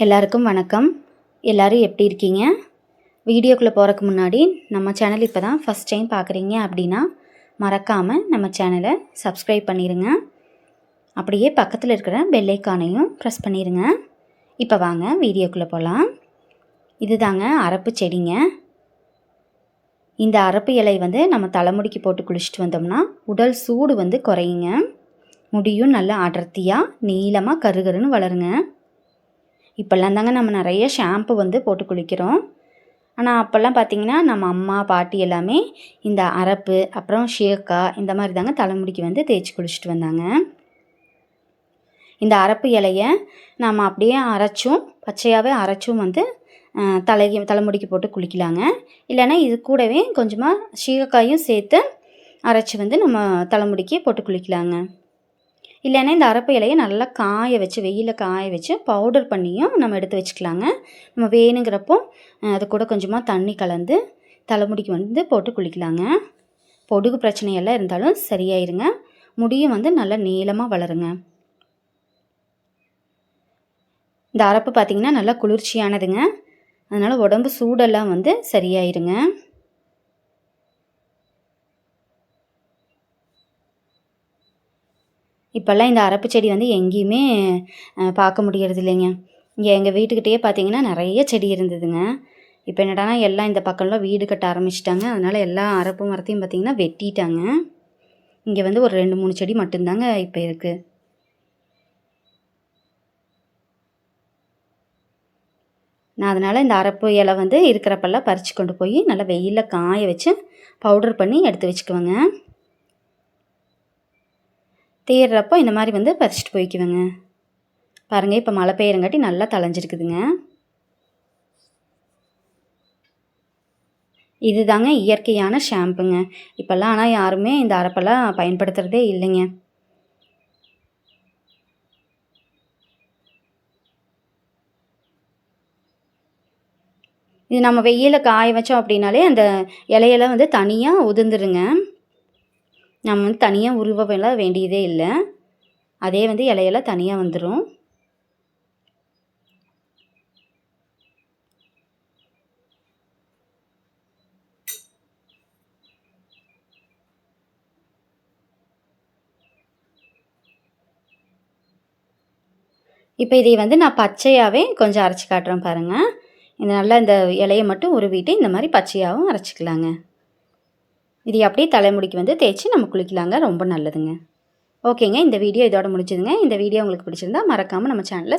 எல்லாருக்கும் வணக்கம். எல்லோரும் எப்படி இருக்கீங்க? வீடியோக்குள்ளே போகிறக்கு முன்னாடி நம்ம சேனல் இப்போ தான் ஃபஸ்ட் டைம் பார்க்குறீங்க அப்படின்னா மறக்காமல் நம்ம சேனலை சப்ஸ்கிரைப் பண்ணிடுங்க அப்படியே பக்கத்தில் இருக்கிற பெல்லைக்கானையும் ப்ரெஸ் பண்ணிடுங்க இப்போ வாங்க வீடியோக்குள்ளே போகலாம் இது தாங்க அரப்பு செடிங்க. இந்த அரப்பு இலை வந்து நம்ம தலைமுடிக்கு போட்டு குளிச்சுட்டு வந்தோம்னா உடல் சூடு வந்து குறையுங்க. முடியும் நல்லா அடர்த்தியாக நீளமாக கருகருன்னு வளருங்க. இப்போல்லாம் தாங்க நம்ம நிறைய ஷாம்பு வந்து போட்டு குளிக்கிறோம். ஆனால் அப்போல்லாம் பார்த்திங்கன்னா நம்ம அம்மா பாட்டி எல்லாமே இந்த அரப்பு அப்புறம் ஷேக்கா இந்த மாதிரி தாங்க தலைமுடிக்கு வந்து தேய்ச்சி குளிச்சுட்டு வந்தாங்க. இந்த அரப்பு இலையை நாம் அப்படியே அரைச்சும் பச்சையாகவே அரைச்சும் வந்து அஹ், தலைக்கு தலைமுடிக்கு போட்டு குளிக்கலாங்க. இல்லைன்னா இது கூடவே கொஞ்சமாக சீகக்காயும் சேர்த்து அரைச்சி வந்து நம்ம தலைமுடிக்கு போட்டு குளிக்கலாங்க. இல்லைன்னா இந்த அரப்பு இலையை நல்லா காய வச்சு வெயிலில் காய வச்சு பவுடர் பண்ணியும் நம்ம எடுத்து வச்சுக்கலாங்க. நம்ம வேணுங்கிறப்போ அது கூட கொஞ்சமாக தண்ணி கலந்து தலைமுடிக்கு வந்து போட்டு குளிக்கலாங்க. பொடுகு பிரச்சனையெல்லாம் இருந்தாலும் சரியாயிருங்க. முடியும் வந்து நல்லா நீளமாக வளருங்க. இந்த அரப்பு பார்த்திங்கன்னா நல்லா குளிர்ச்சியானதுங்க. அதனால் உடம்பு சூடெல்லாம் வந்து சரியாயிருங்க. இப்போல்லாம் இந்த அரப்பு செடி வந்து எங்கேயுமே பார்க்க முடியறது இல்லைங்க. இங்கே எங்கள் வீட்டுக்கிட்டேயே பார்த்தீங்கன்னா நிறைய செடி இருந்ததுங்க. இப்போ என்னடானா எல்லாம் இந்த பக்கம்லாம் வீடு கட்ட ஆரம்பிச்சிட்டாங்க. அதனால் எல்லா அரப்பு மரத்தையும் பார்த்திங்கன்னா வெட்டிட்டாங்க. இங்கே வந்து ஒரு ரெண்டு மூணு செடி மட்டும்தாங்க இப்போ இருக்குது நான் அதனால் இந்த அரப்பு இலை வந்து இருக்கிறப்பெல்லாம் பறித்து கொண்டு போய் நல்லா வெயிலில் காய வச்சு பவுடர் பண்ணி எடுத்து வச்சுக்குவேங்க. தேடுறப்போ இந்த மாதிரி வந்து பறிச்சுட்டு போய்க்குவேங்க. பாருங்கள் இப்போ மழை பெய்யறங்காட்டி நல்லா தளைஞ்சிருக்குதுங்க இதுதாங்க இயற்கையான ஷாம்புங்க. இப்போல்லாம் ஆனால் யாருமே இந்த அரப்பெல்லாம் பயன்படுத்துகிறதே இல்லைங்க. இது நம்ம வெயிலில் காய வச்சோம் அப்படின்னாலே அந்த இலையெல்லாம் வந்து தனியாக உதிர்ந்துருங்க. நம்ம வந்து தனியாக உருவலாம் வேண்டியதே இல்லை. அதே வந்து இலையெல்லாம் தனியாக வந்துடும் இப்போ இதை வந்து நான் பச்சையாகவே கொஞ்சம் அரைச்சி காட்டுறேன் பாருங்கள் இந்த நல்லா இந்த இலையை மட்டும் உருவிட்டு இந்த மாதிரி பச்சையாகவும் அரைச்சிக்கலாங்க. இது அப்படியே தலைமுடிக்கு வந்து தேய்ச்சி நம்ம குளிக்கலாங்க. ரொம்ப நல்லதுங்க. ஓகேங்க. இந்த வீடியோ இதோட முடிஞ்சதுங்க. இந்த வீடியோ உங்களுக்கு பிடிச்சிருந்தா மறக்காமல் நம்ம சேனலை